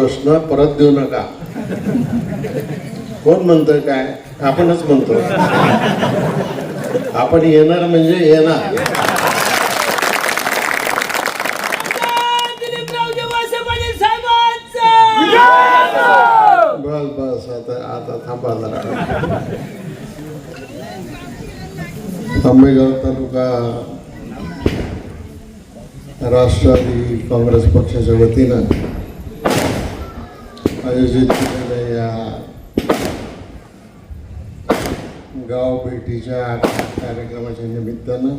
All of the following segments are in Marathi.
प्रश्न परत देऊ नका. कोण म्हणतोय काय? आपणच म्हणतो. आपण येणार म्हणजे येणार. बस बस आता आता थांबा जरा. आंबेगाव तालुका राष्ट्रवादी काँग्रेस पक्षाच्या वतीनं आयोजित केलेल्या या गाव भेटीच्या कार्यक्रमाच्या निमित्तानं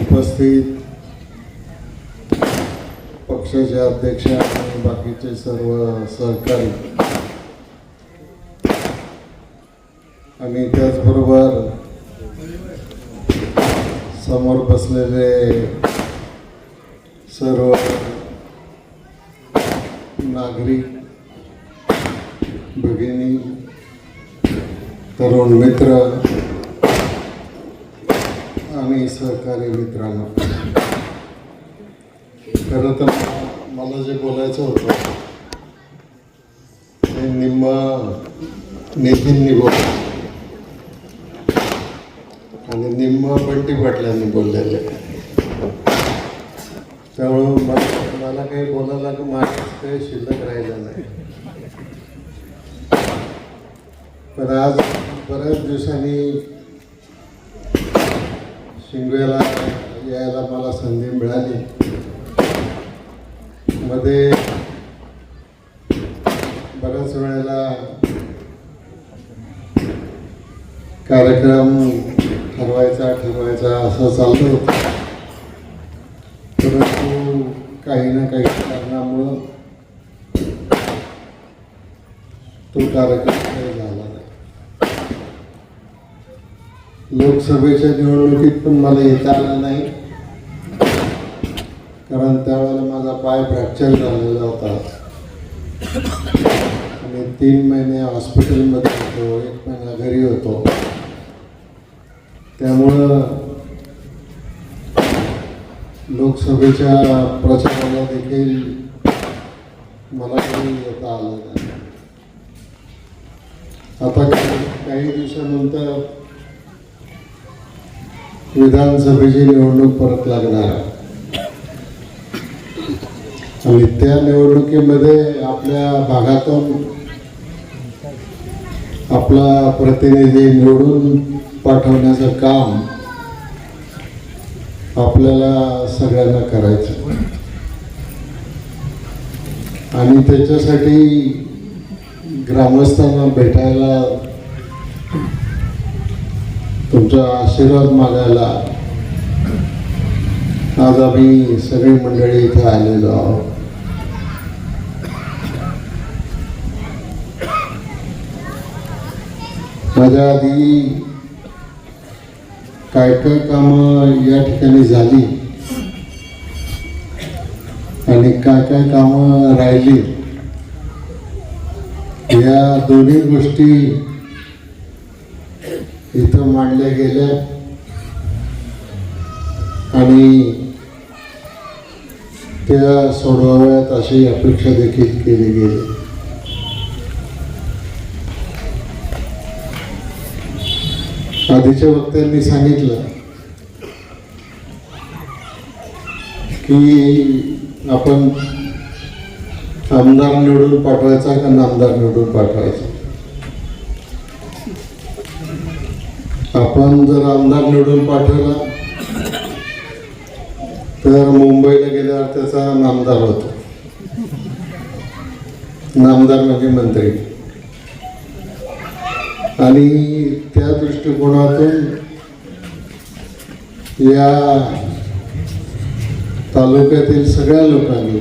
उपस्थित पक्षाचे अध्यक्ष आणि बाकीचे सर्व सहकारी आणि त्याचबरोबर समोर बसलेले सर्व नागरिक भगिनी तरुण मित्र आणि सहकारी मित्रांनो. खरं तर मला जे बोलायचं होतं ते निम्म नितीननी बोललं. आणि निम्म बंटी पाटलांनी बोललेले. त्यामुळं मला काही बोलायला की माझं काही शिल्लक राहिलं नाही. पण आज बऱ्याच दिवसांनी शिंगवेला यायला मला संधी मिळाली. मध्ये बऱ्याच वेळेला कार्यक्रम ठरवायचा ठरवायचा असं चाललं होतं. काही ना काही कारणामुळं तो कार्यक्रम काही झाला नाही. लोकसभेच्या निवडणुकीत पण मला येता आलं नाही. कारण त्यावेळेला माझा पाय फ्रॅक्चर झालेला होता. आणि तीन महिने हॉस्पिटलमध्ये होतो एक महिना घरी होतो. त्यामुळं लोकसभेच्या प्रचाराला देखील मला काही येता आलं नाही. आता काही काही दिवसानंतर विधानसभेची निवडणूक परत लागणार आहे. आणि त्या निवडणुकीमध्ये आपल्या भागातून आपला प्रतिनिधी निवडून पाठवण्याचं काम आपल्याला सगळ्यांना करायचं. आणि त्याच्यासाठी ग्रामस्थांना भेटायला तुमचा आशीर्वाद मागायला आज आम्ही सगळी मंडळी इथे आलेलो आहोत. माझ्या आधी काय काय कामं या ठिकाणी झाली? आणि काय काय कामं राहिली? या दोन्ही गोष्टी इथं मांडल्या गेल्या. आणि त्या सोडवाव्यात अशी अपेक्षा देखील केली गेली. आधीच्या वक्त्यांनी सांगितलं की आपण आमदार निवडून पाठवायचा का नामदार निवडून पाठवायचा? आपण जर आमदार निवडून पाठवला तर मुंबईला गेल्यावर त्याचा नामदार होतो. नामदार म्हणजे मंत्री. आणि त्या दृष्टिकोनातून या तालुक्यातील सगळ्या लोकांनी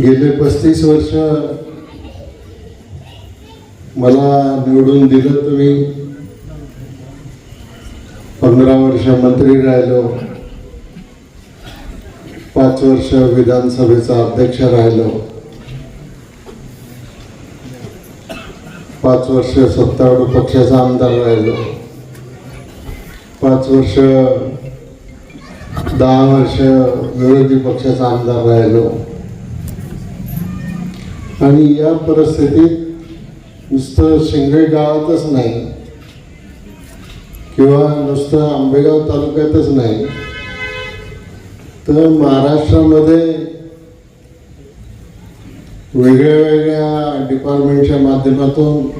गेले पस्तीस वर्ष मला निवडून दिलं तुम्ही. पंधरा वर्ष मंत्री राहिलो. पाच वर्ष विधानसभेचा अध्यक्ष राहिलो. पाच वर्ष सत्तारूढ पक्षाचा आमदार राहिलो. पाच वर्ष दहा वर्ष विरोधी पक्षाचा आमदार राहिलो. आणि या परिस्थितीत नुसतं शिंगळे गावातच नाही किंवा नुसतं आंबेगाव तालुक्यातच नाही तर महाराष्ट्रामध्ये वेगळ्या वेगळ्या डिपार्टमेंटच्या माध्यमातून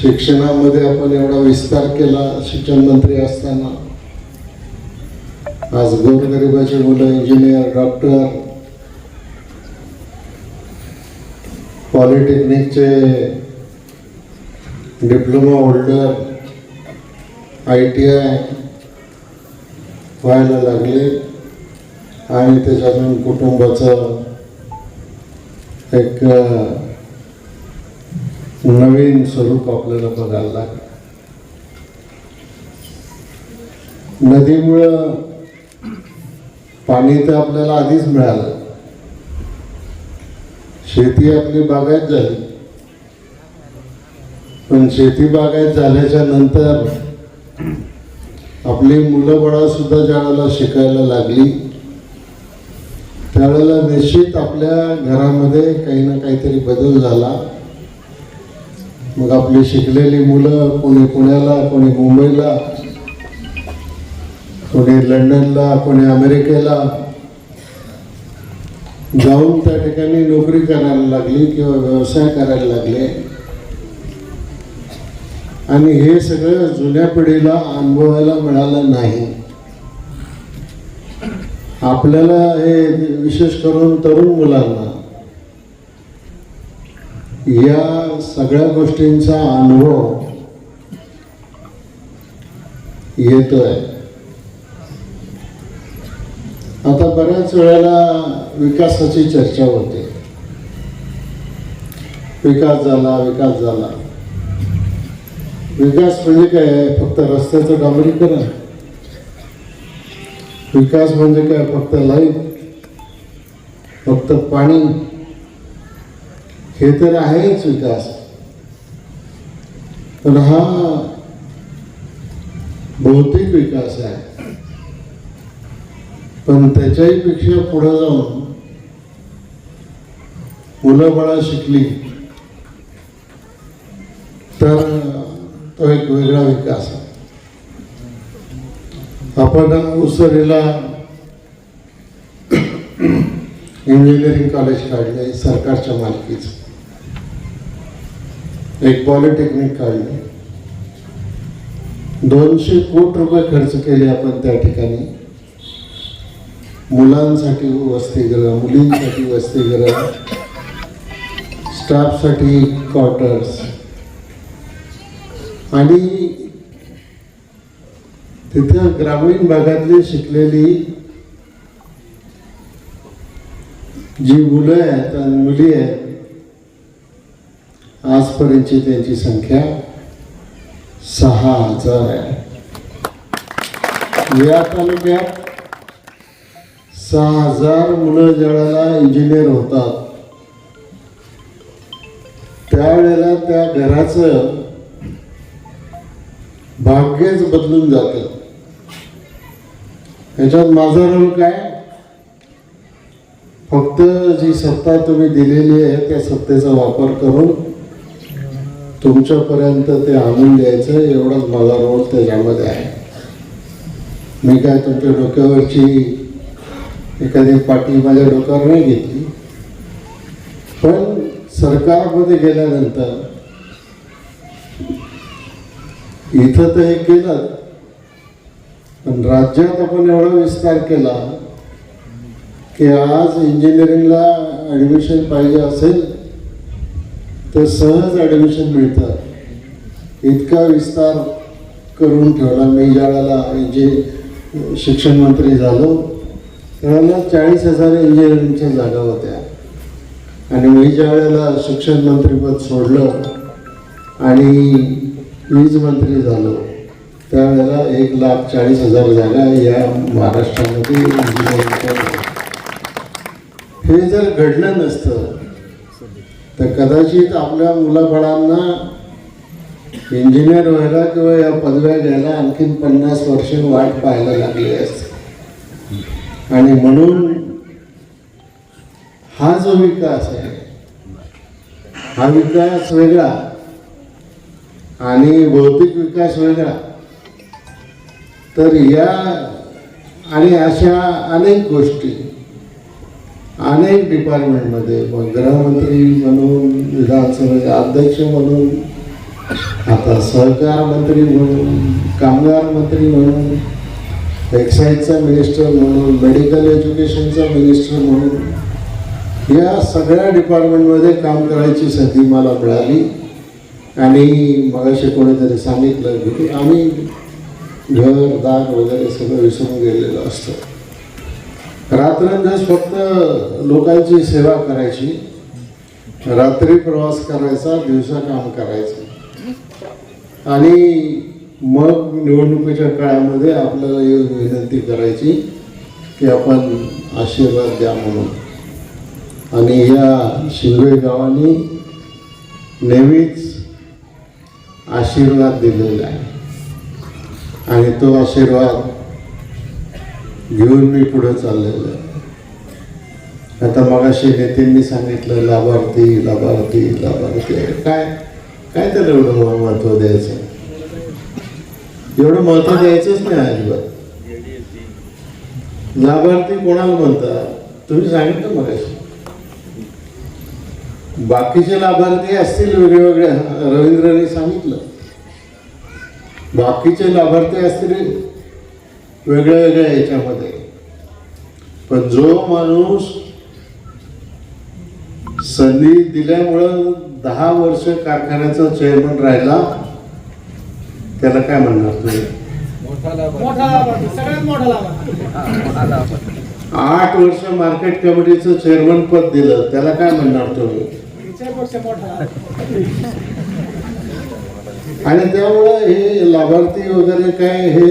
शिक्षणामध्ये आपण एवढा विस्तार केला शिक्षण मंत्री असताना. आज गोरगरिबाची मुलं engineer doctor पॉलिटेक्निकचे diploma holder I T I व्हायला लागले. आणि त्याच्यातून कुटुंबाचं एक नवीन स्वरूप आपल्याला बघायला लागलं. नदीमुळं पाणी तर आपल्याला आधीच मिळालं. शेती आपली बागायत झाली. पण शेती बागायत झाल्याच्यानंतर आपली मुलं बाळा सुद्धा ज्या वेळेला शिकायला लागली त्यावेळेला निश्चित आपल्या घरामध्ये काही ना काहीतरी बदल झाला. मग आपली शिकलेली मुलं कोणी पुण्याला कोणी मुंबईला कोणी लंडनला कोणी अमेरिकेला जाऊन त्या ठिकाणी नोकरी करायला लागली किंवा व्यवसाय करायला लागले. आणि हे सगळं जुन्या पिढीला अनुभवायला मिळालं नाही. आपल्याला हे विशेष करून तरुण मुलांना या सगळ्या गोष्टींचा अनुभव येतोय. आता बऱ्याच वेळेला विकासाची चर्चा होते. विकास झाला विकास झाला. विकास म्हणजे काय? फक्त रस्त्याचं डांबरीकरण. विकास म्हणजे काय? फक्त लाइट फक्त पाणी. हे तर आहेच विकास. पण हा भौतिक विकास आहे. पण त्याच्याही पेक्षा पुढे जाऊन मुलं बाळा शिकली तर तो एक वेगळा विकास आहे. आपण उसरीला इंजिनिअरिंग कॉलेज काढले सरकारच्या मालकीचं. एक पॉलिटेक्निक काढलं दोनशे कोटी रुपये खर्च केले आपण त्या ठिकाणी. मुलांसाठी वसतिगृह मुलींसाठी वसतिगृह स्टाफसाठी क्वार्टर्स आणि तिथं ग्रामीण भागातली शिकलेली जी मुलं आहेत आणि मुली आहेत आजपर्यंतची त्यांची संख्या सहा हजार आहे. या तालुक्यात सहा हजार मुलं ज्यावेळेला इंजिनियर होतात त्यावेळेला त्या घराचं भाग्यच बदलून जातं. त्याच्यात माझा रोल काय? फक्त जी सत्ता तुम्ही दिलेली आहे त्या सत्तेचा वापर करून तुमच्यापर्यंत ते आणून द्यायचं एवढाच माझा रोल त्याच्यामध्ये आहे. मी काय तुमच्या डोक्यावरची एखादी पाठी माझ्या डोक्यावर नाही घेतली. पण सरकारमध्ये गेल्यानंतर इथं तर हे केलं पण राज्यात आपण एवढा विस्तार केला की आज इंजिनिअरिंगला ॲडमिशन पाहिजे असेल तर सहज ॲडमिशन मिळतं. इतका विस्तार करून ठेवला मी ज्या वेळेला जे शिक्षण मंत्री झालो त्यावेळेला चाळीस हजार इंजिनिअरिंगच्या जागा होत्या. आणि मी ज्या वेळेला शिक्षण मंत्रीपद सोडलं आणि वीज मंत्री झालो त्यावेळेला एक लाख चाळीस हजार जागा या महाराष्ट्रामध्ये इंजिनिअरिंगच्या हे जर घडलं नसतं तर कदाचित आपल्या मुलाबाळांना इंजिनियर व्हायला किंवा या पदव्या घ्यायला आणखीन पन्नास वर्ष वाट पाहायला लागली असते. आणि म्हणून हा जो विकास आहे हा विकास वेगळा आणि भौतिक विकास वेगळा तर या आणि अशा अनेक गोष्टी अनेक डिपार्टमेंटमध्ये मग गृहमंत्री म्हणून विधानसभेचे अध्यक्ष म्हणून आता सहकार मंत्री म्हणून कामगार मंत्री म्हणून एक्साईजचा मिनिस्टर म्हणून मेडिकल एज्युकेशनचा मिनिस्टर म्हणून या सगळ्या डिपार्टमेंटमध्ये काम करायची संधी मला मिळाली. आणि मगाशी कोणीतरी सांगितलं की आम्ही घर दार वगैरे सगळं विसरून गेलेलं असतं. रात्रंदिवस फक्त लोकांची सेवा करायची रात्री प्रवास करायचा दिवसा काम करायचं. आणि मग निवडणुकीच्या काळामध्ये आपल्याला एक विनंती करायची की आपण आशीर्वाद द्या म्हणून. आणि या शिंगोई गावाने नेहमीच आशीर्वाद दिलेला आहे. आणि तो आशीर्वाद घेऊन मी पुढे चाललेलो आहे. आता मगाशी नेत्यांनी सांगितलं लाभार्थी लाभार्थी लाभार्थी. काय काय त्याला एवढं महत्त्व द्यायचं? एवढं महत्त्व द्यायचंच नाही अजिबात. लाभार्थी कोणाला म्हणतात? तुम्ही सांगितलं मगाशी. बाकीचे लाभार्थी असतील वेगळे रवींद्रने सांगितलं. बाकीचे लाभार्थी असतील वेगळ्या वेगळ्या याच्यामध्ये. पण जो माणूस संधी दिल्यामुळं दहा वर्ष कारखान्याचा चेअरमन राहिला त्याला काय म्हणणार तुम्ही. आठ वर्ष मार्केट कमिटीचं चेअरमन पद दिलं त्याला काय म्हणणार तुम्ही. आणि त्यामुळं हे लाभार्थी वगैरे काय हे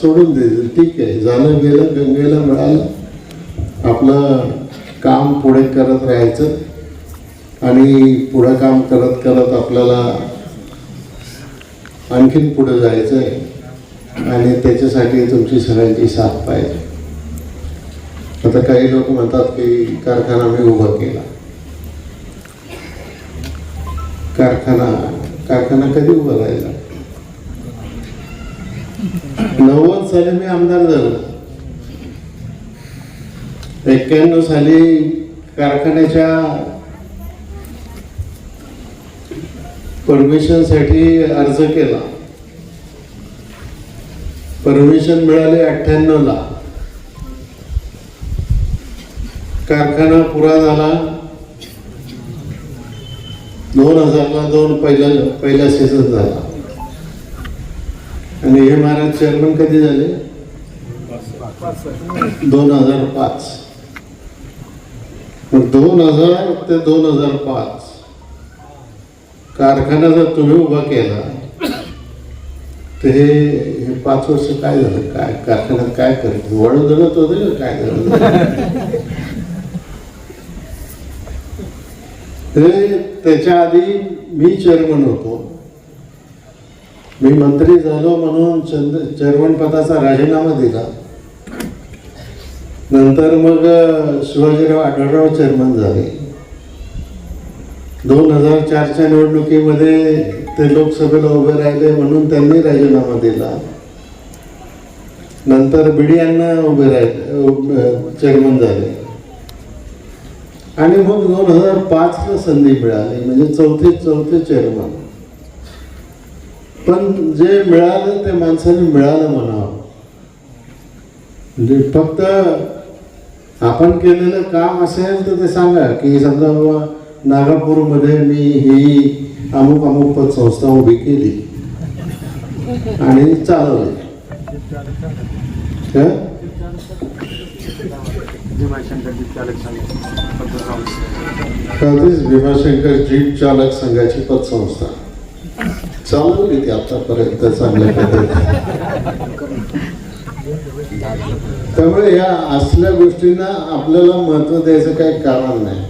सोडून देतील ठीक आहे. झालं गेलं गंगेला मिळालं. आपलं काम पुढे करत राहायचं. आणि पुढं काम करत करत आपल्याला आणखीन पुढं जायचं आहे आणि त्याच्यासाठी तुमची सगळ्यांची साथ पाहिजे. आता काही लोक म्हणतात की कारखाना मी उभा केला. कारखाना कारखाना कधी उभा राहिला? नव्वद साली मी आमदार झालो. एक्क्याण्णव साली कारखान्याच्या परमिशनसाठी अर्ज केला. परमिशन मिळाले अठ्ठ्याण्णव ला. कारखाना पुरा झाला. दोन हजारला दोन पहिला पहिला सीझन झाला. आणि हे महाराज चेअरमन कधी झाले? दोन हजार पाच. दोन हजार ते दोन हजार पाच. कारखाना जर तुम्ही उभा केला तर हे हे पाच वर्ष काय झालं? काय कारखान्यात काय करत वळू धरत होते काय झालं ते त्याच्या आधी मी चेअरमन होतो. मी मंत्री झालो म्हणून चंद चेअरमन पदाचा राजीनामा दिला. नंतर मग शिवाजीराव आढळराव चेअरमन झाले. दोन हजार चारच्या निवडणुकीमध्ये ते लोकसभेला उभे राहिले म्हणून त्यांनी राजीनामा दिला. नंतर बिडी यांना उभे राहिले चेअरमन झाले. आणि मग दोन हजार पाचला संधी मिळाली म्हणजे चौथे चौथे चेअरमन. पण जे मिळालं ते माणसाने मिळालं म्हणावं म्हणजे फक्त आपण केलेलं काम असेल तर ते सांगा की समजा बाबा नागापूरमध्ये मी ही अमुक अमुक पतसंस्था उभी केली. आणि चालवली. हं? कधीच भीमाशंकर जीप चालक संघाची पतसंस्था चालवली ती आतापर्यंत चांगल्या पद्धतीने त्यामुळे या असल्या गोष्टींना आपल्याला महत्त्व द्यायचं काही कारण नाही.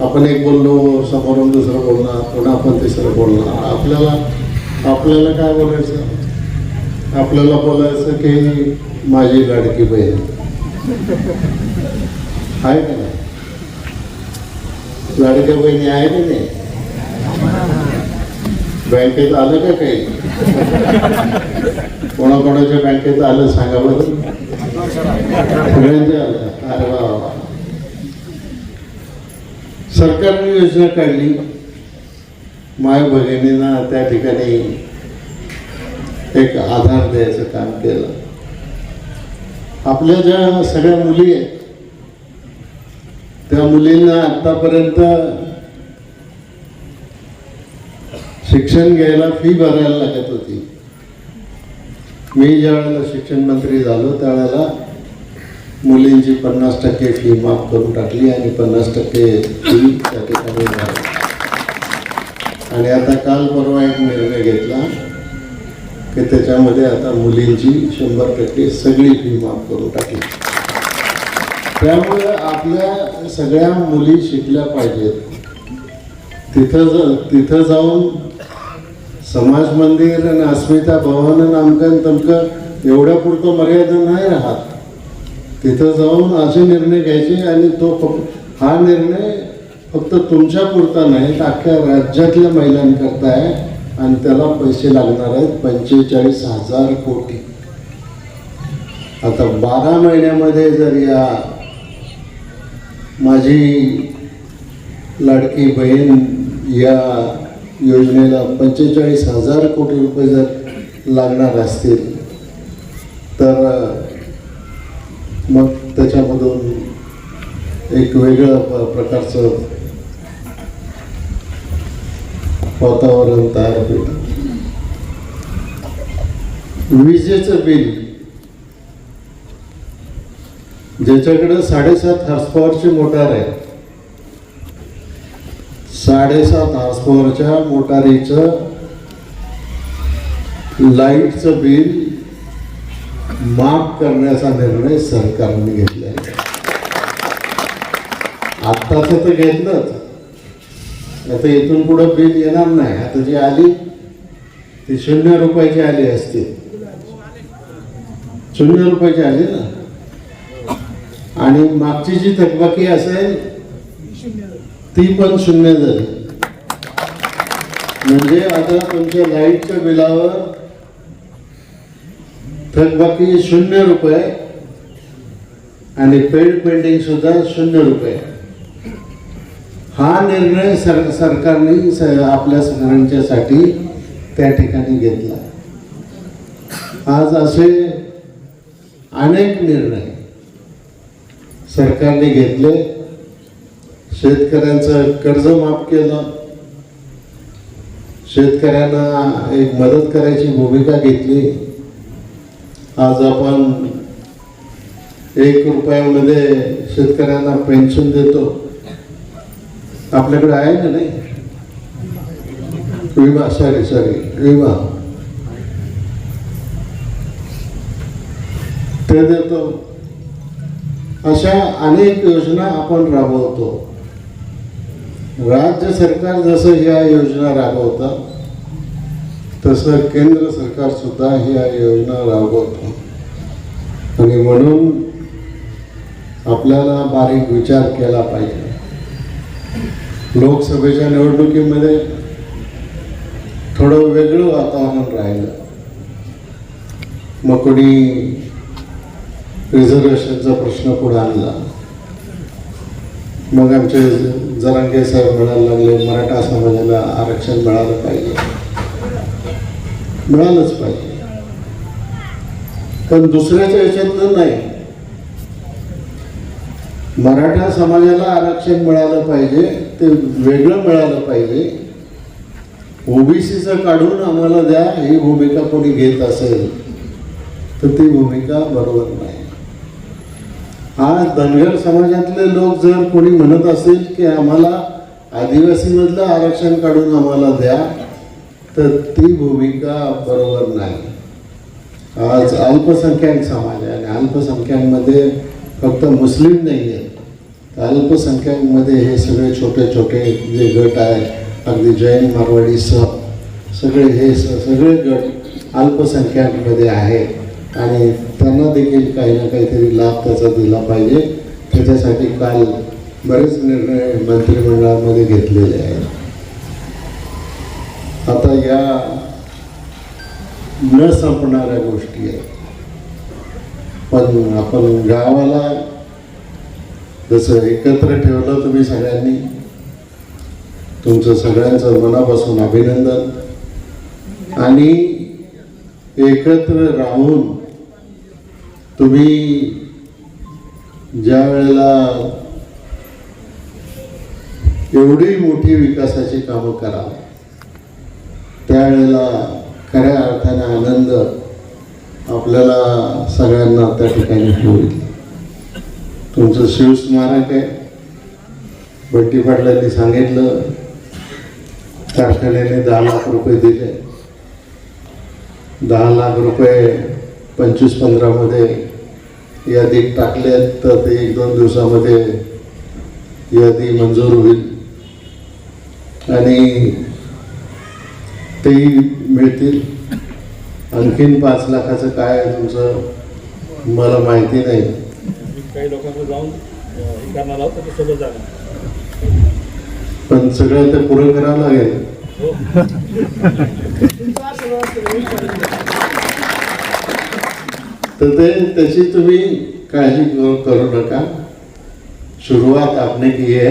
आपण एक बोललो समोरून दुसरं बोलणार पुन्हा आपण तिसरं बोलणार. आपल्याला आपल्याला काय बोलायचं? आपल्याला बोलायचं की माझी लाडकी बहीण. आहे का नाही? लाडक्या बहिणी आहे की नाही? बँकेत आलं का काही? कोणाकोणाच्या बँकेत आलं सांगा बरं. सगळ्यांच्या आलं. अरे वा वा. सरकारने योजना काढली. माय भगिनींना त्या ठिकाणी एक आधार द्यायचं काम केलं. आपल्या ज्या सगळ्या मुली आहेत त्या मुलींना आतापर्यंत शिक्षण घ्यायला फी भरायला लागत होती. मी ज्या वेळेला शिक्षण मंत्री झालो त्यावेळेला मुलींची पन्नास टक्के फी माफ करून टाकली आणि पन्नास टक्के फी त्या ठिकाणी झाली आणि आता काल परवा एक निर्णय घेतला की त्याच्यामध्ये आता मुलींची शंभर टक्के सगळी फी माफ करून टाकली. त्यामुळे आपल्या सगळ्या मुली शिकल्या पाहिजेत. तिथं तिथं जाऊन समाज मंदिर आणि अस्मिता भवन आणि अमकन तमकं एवढ्या पुरतं मर्यादा नाही राहत. तिथं जाऊन असे निर्णय घ्यायचे आणि तो फक्त हा निर्णय फक्त तुमच्या पुरता नाही तर अख्ख्या राज्यातल्या महिलांकरता आहे आणि त्याला पैसे लागणार आहेत पंचेचाळीस हजार कोटी. आता बारा महिन्यामध्ये जर या माझी लाडकी बहीण या योजनेला पंचेचाळीस हजार कोटी रुपये जर लागणार असतील तर मग त्याच्यामधून एक वेगळं प्रकारचं वातावरण तयार होईल. विजेचं बिल. ज्याच्याकडे साडेसात हॉर्सपॉवरची मोटार आहे साडेसात हॉर्सपॉवरच्या मोटारीचं लाईटचं बिल माफ करण्याचा निर्णय सरकारने घेतला आहे आत्ताच तर घेतलंच. आता इथून पुढं बिल येणार नाही. आता जी आली ती शून्य रुपयाची आली असती. शून्य रुपयाची आली ना? आणि मागची जी थकबाकी असेल ती पण शून्य झाली. म्हणजे आता तुमच्या लाईटच्या बिलावर थकबाकी शून्य रुपये आणि पेड पेंटिंग सुद्धा शून्य रुपये. हा निर्णय सर सरकारने स आपल्या सगळ्यांच्यासाठी त्या ठिकाणी घेतला. आज असे अनेक निर्णय सरकारने घेतले. शेतकऱ्यांचं कर्ज माफ केलं. शेतकऱ्यांना एक मदत करायची भूमिका घेतली. आज आपण एक रुपयामध्ये शेतकऱ्यांना पेन्शन देतो. आपल्याकडे आहे ना नाही? विमा सॉरी सॉरी विमा. ते देतो. अशा अनेक योजना आपण राबवतो. राज्य सरकार जसं ह्या योजना राबवतं तसं केंद्र सरकार सुद्धा ह्या योजना राबवतं. आणि म्हणून आपल्याला बारीक विचार केला पाहिजे. लोकसभेच्या निवडणुकीमध्ये थोडं वेगळं वातावरण राहिलं. मग कोणी रिझर्वेशनचा प्रश्न पुढे आणला. मग आमचे जरांगे साहेब म्हणायला लागले मराठा समाजाला आरक्षण मिळालं पाहिजे. मिळालंच पाहिजे. पण दुसऱ्याच्या याच्यातलं नाही. मराठा समाजाला आरक्षण मिळालं पाहिजे ते वेगळं मिळालं पाहिजे. ओबीसीचं काढून आम्हाला द्या ही भूमिका कोणी घेत असेल तर ती भूमिका बरोबर नाही. आज धनगर समाजातले लोक जर कोणी म्हणत असेल की आम्हाला आदिवासीमधलं आरक्षण काढून आम्हाला द्या तर ती भूमिका बरोबर नाही. आज अल्पसंख्याक समाज आहे आणि अल्पसंख्याकमध्ये फक्त मुस्लिम नाही आहेत. अल्पसंख्याकमध्ये हे सगळे छोटे छोटे जे गट आहे अगदी जैन मारवाडी सह सगळे हे स- सगळे गट अल्पसंख्याकमध्ये आहेत. आणि त्यांना देखील काही ना काहीतरी लाभ त्याचा दिला पाहिजे. त्याच्यासाठी काल बरेच निर्णय मंत्रिमंडळामध्ये घेतलेले आहेत. आता या न संपणाऱ्या गोष्टी आहेत. पण आपण गावाला जसं एकत्र ठेवलं तुम्ही सगळ्यांनी तुमचं सगळ्यांचं मनापासून अभिनंदन. आणि एकत्र राहून तुम्ही ज्या वेळेला एवढी मोठी विकासाची कामं करा त्यावेळेला खऱ्या अर्थाने आनंद आपल्याला सगळ्यांना त्या ठिकाणी होईल. तुमचं शिवस्मारक आहे. बट्टी पाटलांनी सांगितलं कारखान्याने दहा लाख रुपये दिले. दहा लाख रुपये पंचवीस पंधरामध्ये यादीत टाकले तर ते एक दोन दिवसामध्ये यादी मंजूर होईल. आणि तेही मिळतील. आणखीन पाच लाखाचं काय आहे तुमचं? मला माहिती नाही. काही लोकांकडे जाऊन हे पण सगळं ते पुरं करावं लागेल हो तुमचा आशीर्वाद असतो, होईल पाहिजे. तर ते त्याची तुम्ही काळजी करू करू नका. सुरुवात आपने की है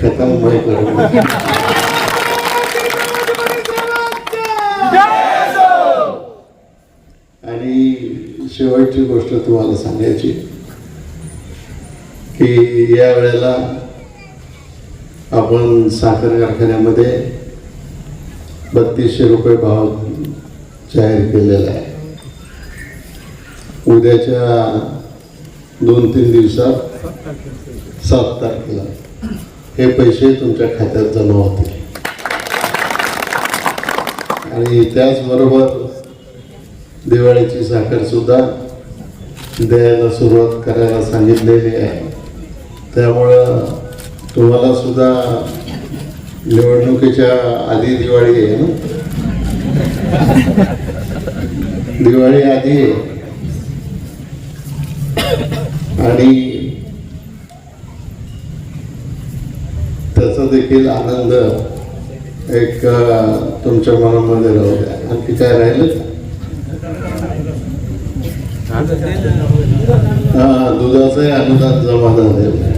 खत्म मैं करूंगा आणि शेवटची गोष्ट तुम्हाला सांगायची की या वेळेला आपण साखर कारखान्यामध्ये बत्तीसशे रुपये भाव जाहीर केलेला आहे. उद्याच्या दोन तीन दिवसात सात तारखेला हे पैसे तुमच्या खात्यात जमा होतील. आणि त्याचबरोबर दिवाळीची साखर सुद्धा द्यायला सुरुवात करायला सांगितलेली आहे. त्यामुळं तुम्हाला सुद्धा निवडणुकीच्या आधी दिवाळी आहे ना? दिवाळी आधी आहे. आणि त्याचा देखील आनंद एक तुमच्या मनामध्ये राहू द्या. आणखी काय राहिलं? हा दुधाचंही अनुदान जमा झालेलं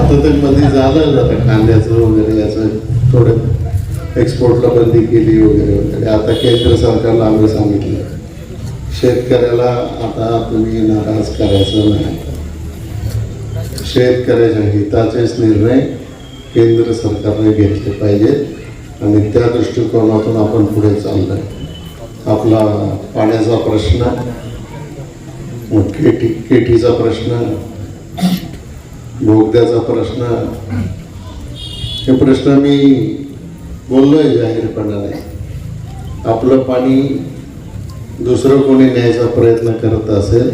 आता ते मध्ये झालं जातं कांद्याचं वगैरे याचं थोडं एक्सपोर्टला बंदी केली वगैरे वगैरे. आता केंद्र सरकारला आम्ही सांगितलं. शेतकऱ्याला आता तुम्ही नाराज करायचं नाही. शेतकऱ्याच्या हिताचेच निर्णय केंद्र सरकारने घेतले पाहिजेत आणि त्या दृष्टिकोनातून आपण पुढे चाललोय. आपला पाण्याचा प्रश्न मग केटी केटीचा प्रश्न बोगद्याचा प्रश्न हे प्रश्न मी बोललोय जाहीरपणाने. आपलं पाणी दुसरं कोणी न्यायचा प्रयत्न करत असेल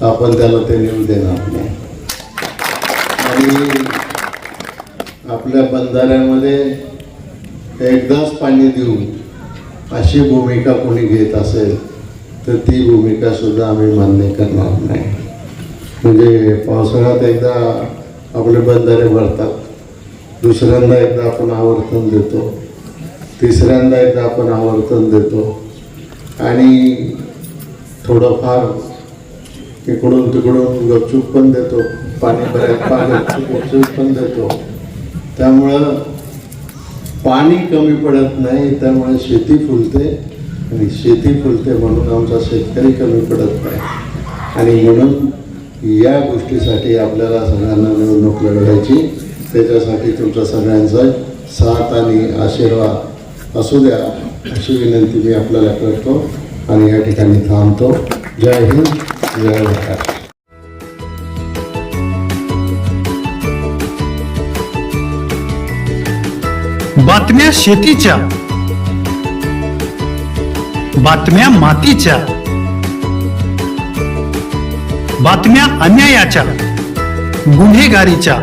तर आपण त्याला ते नेऊ देणार नाही. आणि आपल्या बंधाऱ्यामध्ये एकदाच पाणी देऊ अशी भूमिका कोणी घेत असेल तर ती भूमिका सुद्धा आम्ही मान्य करणार नाही. म्हणजे पावसाळ्यात एकदा आपले बंधारे भरतात दुसऱ्यांदा एकदा आपण आवर्तन देतो तिसऱ्यांदा एकदा आपण आवर्तन देतो आणि थोडंफार इकडून तिकडून गपचूप पण देतो. पाणी बऱ्याच पाणी गपचूप पण देतो. त्यामुळं पाणी कमी पडत नाही त्यामुळे शेती फुलते आणि शेती फुलते म्हणून आमचा शेतकरी कमी पडत नाही. आणि म्हणून या गोष्टीसाठी आपल्याला सगळ्यांना निवडणूक लढवायची. त्याच्यासाठी तुमच्या सगळ्यांचा साथ आणि आशीर्वाद असू द्या. अशी विनंती मी आपल्याला करतो आणि या ठिकाणी थांबतो. जय हिंद जय महाराष्ट्र बातम्या शेतीच्या बातम्या मातीच्या बातम्या अन्यायाच्या गुन्हेगारीच्या.